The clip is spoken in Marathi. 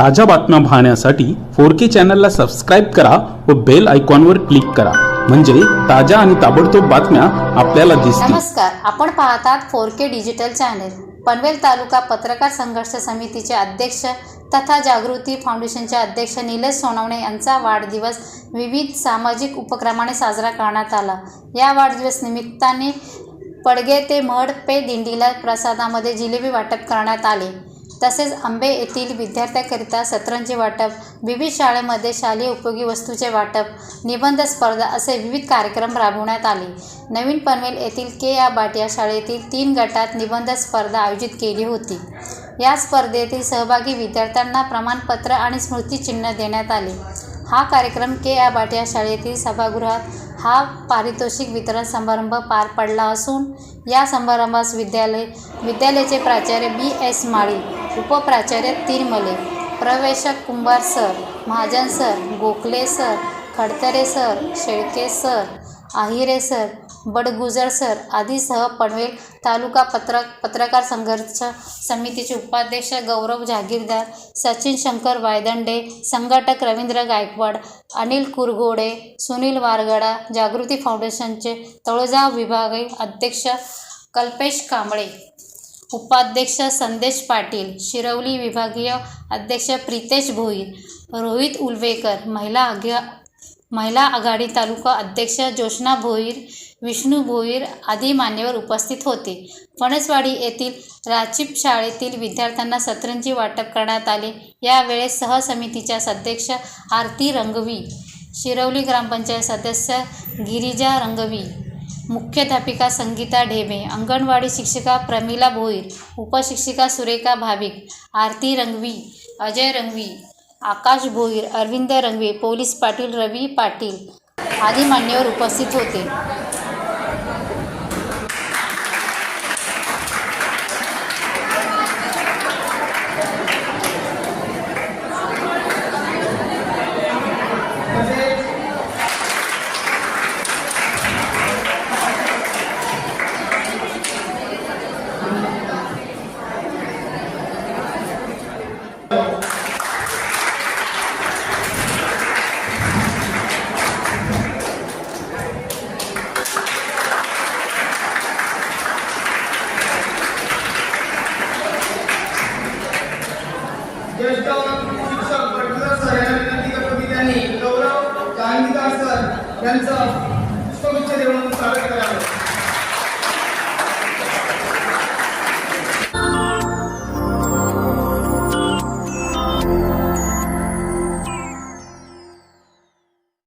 ताज्या बातम्या पाहण्यासाठी फोर के चॅनलला सबस्क्राईब करा व बेल आयकॉनवर क्लिक करा. म्हणजे ताज्या आणि ताबडतोब बातम्या आपल्याला दिसतील. नमस्कार. आपण पाहतात four K digital channel. Panvel taluka पत्रकार संघर्ष समितीचे अध्यक्ष तथा जागृती फाउंडेशनचे अध्यक्ष निलेश सोनवणे यांचा वाढदिवस विविध सामाजिक उपक्रमाने साजरा करण्यात आला. या वाढदिवस निमित्ताने पडगे ते मड पे दिंडीला प्रसादामध्ये जिलेबी वाटप करण्यात आले. तसेच आंबे येथील विद्यार्थ्यांकरिता सतरंजी वाटप विविध शाळेमध्ये शालेय उपयोगी वस्तूचे वाटप निबंध स्पर्धा असे विविध कार्यक्रम राबवण्यात आले. नवीन पनवेल येथील के या बाट या शाळेतील तीन गटात निबंध स्पर्धा आयोजित केली होती. या स्पर्धेतील सहभागी विद्यार्थ्यांना प्रमाणपत्र आणि स्मृतिचिन्ह देण्यात आले. हा कार्यक्रम के या भाटिया शाळेतील सभागृहात हा पारितोषिक वितरण समारंभ पार पडला असून या समारंभास विद्यालय विद्यालयाचे प्राचार्य बी एस माळी उपप्राचार्य तिरमले प्रवेशक Kumbhar sir Mahajan sir Gokhale sir Khadtare sir Shelke sir Ahire sir Badgujar sir आदीसह Panvel तालुका पत्र पत्रकार संघर्ष समितीचे उपाध्यक्ष गौरव जहागीरदार सचिन शंकर वायदंडे संघटक रवींद्र गायकवाड अनिल कुरगोडे सुनील वारगडा जागृती फाउंडेशनचे तळोजा विभागीय अध्यक्ष कल्पेश कांबळे उपाध्यक्ष संदेश पाटील शिरवली विभागीय अध्यक्ष प्रितेश भोईर रोहित उलवेकर महिला आघा महिला आघाडी तालुका अध्यक्ष जोशना भोईर विष्णू भोईर आदी मान्यवर उपस्थित होते. फणसवाडी येथील राचीप शाळेतील विद्यार्थ्यांना सतरंजी वाटप करण्यात आले. यावेळेस सहसमितीच्या सदस्य आरती रंगवी शिरवली ग्रामपंचायत सदस्य गिरिजा रंगवी मुख्याध्यापिका संगीता ढेबे अंगणवाडी शिक्षिका प्रमिला भोईर उपशिक्षिका सुरेखा भाविक आरती रंगवी अजय रंगवी आकाश भोईर अरविंद रंगवे पोलीस पाटील रवी पाटील आदी मान्यवर उपस्थित होते. ज्येष्ठ शिक्षक पटकर सर यांनी गौरव चांदीकर सर यांचं